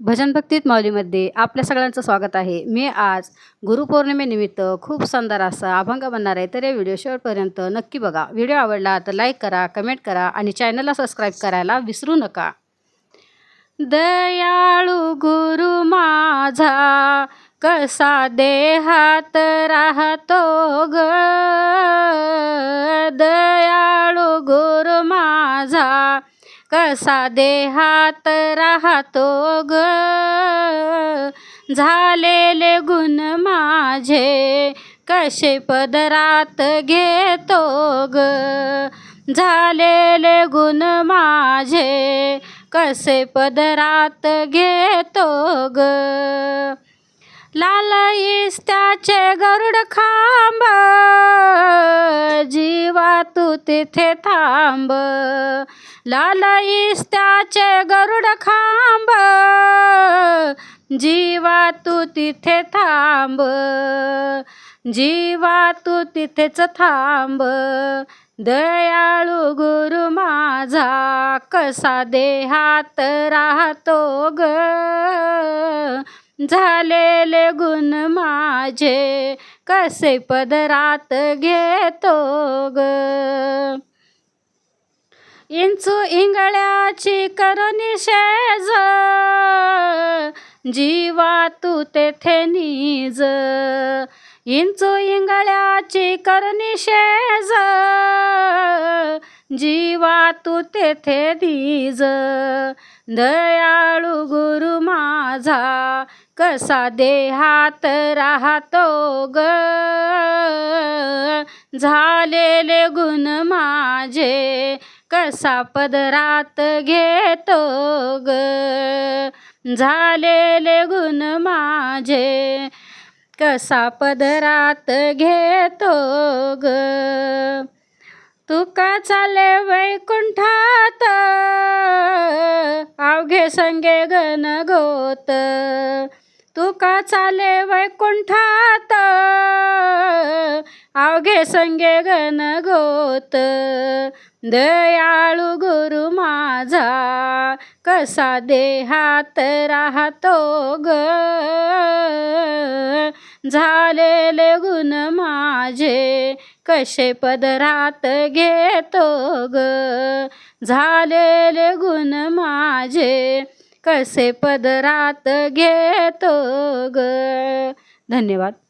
भजन भक्तीत माऊलीमध्ये आपल्या सगळ्यांचं स्वागत आहे. मी आज गुरुपौर्णिमेनिमित्त खूप सुंदर असा अभंग बनणार आहे. तर या व्हिडिओ शेवटपर्यंत नक्की बघा. व्हिडिओ आवडला तर लाईक करा कमेंट करा आणि चॅनलला सबस्क्राईब करायला विसरू नका. दयाळू गुरु माझा कसा देहात राहतो ग? कसा देहात राहतो ग. झालेले गुण माझे कसे पदरात घेतो ग. झालेले गुण माझे कसे पदरात घेतो ग. लाल इस्त्याचे गरुड खांब. जीवा तू तिथे थांब. लाल इस्त्याचे गरुड खांब. जीवा तू तिथे थांब. जीवा तू तिथेच थांब. दयाळू गुरु माझा कसा देहात राहतो ग? झालेले गुण माझे कसे पदरात घेतो ग? इंचू इंगळ्याची करुणी शेज जीवा तू तेथे निज. इंचू इंगळ्याची करुणी शेज जीवा तू तेथे दीज दयाळू गुरु माझा कसा देहात राहतो ग? झालेले गुण माझे कसा पदरात घेतो ग? झालेले गुण माझे कसा पदरात घेतो ग? तुका चाले वैकुंठात? अवघे संगे गण गोत. तुका चाले वैकुंठात? अवघे संगे गण गोत. दयाळू गुरु माझा कसा देहात राहतो ग? झालेले गुण माझे कसे पदरात घेतो ग? झालेले गुण माझे कसे पदरात घेतो ग? धन्यवाद.